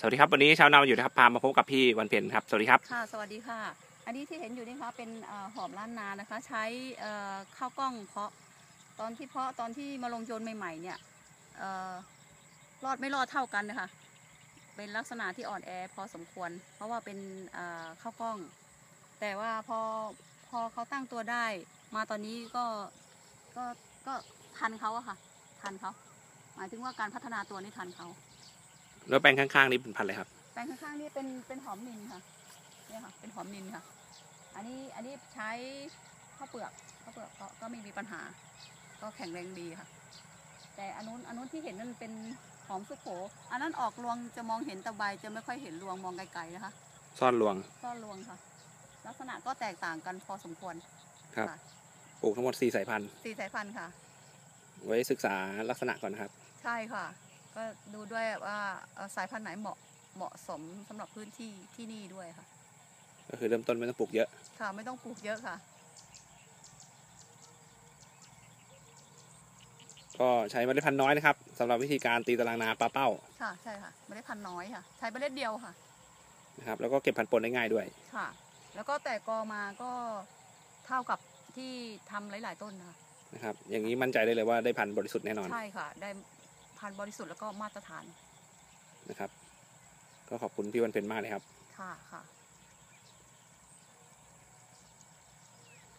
สวัสดีครับวันนี้ชาวนาอยู่นะครับพามาพบกับพี่วันเพ็ญครับสวัสดีครับค่ะสวัสดีค่ะ อันนี้ที่เห็นอยู่นี่คะเป็นอหอมล้านนานะคะ ใช้ข้าวกล้องเพาะตอนที่เพาะตอนที่มาลงโยนใหม่ๆเนี่ยเอ่อรอดไม่รอดเท่ากันนะคะเป็นลักษณะที่อ่อนแอพอสมควร เพราะว่าเป็นข้าวกล้อง แต่ว่าพอพอเขาตั้งตัวได้ มาตอนนี้ก็ก็ก็ทันเขาอะค่ะ ทันเขาหมายถึงว่าการพัฒนาตัวนี่ทันเขา แล้วแปลงข้างๆนี่เป็นพันธุ์อะไรครับ แปลงข้างๆนี่เป็นเป็นหอมนินค่ะเนี่ยค่ะ เป็นหอมนินค่ะ อันนี้อันนี้ใช้ข้าวเปลือกข้าวเปลือกก็ก็ไม่มีปัญหา ก็แข็งแรงดีค่ะ แต่อันนู้นอันนู้นที่เห็นนั่นเป็นหอมสุโขอันนั้นออกรวงจะมองเห็นตะไบจะไม่ค่อยเห็นรวงมองไกลๆนะคะ ซ่อนรวงซ่อนรวงค่ะ ลักษณะก็แตกต่างกันพอสมควรครับค่ะปลูกทั้งหมดสี่สายพันธุ์ สี่สายพันธุ์ค่ะ ไว้ศึกษาลักษณะก่อนนะครับ ใช่ค่ะ ก็ดูด้วยว่าเอ่อสายพันธุ์ไหนเหมาะเหมาะสมสำหรับพื้นที่ที่นี่ด้วยค่ะ ก็คือเริ่มต้นไม่ต้องปลูกเยอะ ค่ะไม่ต้องปลูกเยอะค่ะ ก็ใช้เมล็ดพันธุ์น้อยนะครับสำหรับวิธีการตีตารางนาปลาเป้า ค่ะใช่ค่ะเมล็ดพันธุ์น้อยค่ะ ใช้เมล็ดเดียวค่ะนะครับแล้วก็เก็บพันธุ์ปนได้ง่ายด้วย ค่ะ แล้วก็แตกกอมาก็เท่ากับที่ทำหลาย ๆ ต้นนะคะนะครับ อย่างนี้มั่นใจได้เลยว่าได้พันธุ์บริสุทธิ์แน่นอน ใช่ค่ะ ได้ พันธุ์บริสุทธิ์แล้วก็มาตรฐานนะครับ ก็ขอบคุณพี่วันเพ็ญมากเลยครับ ค่ะค่ะ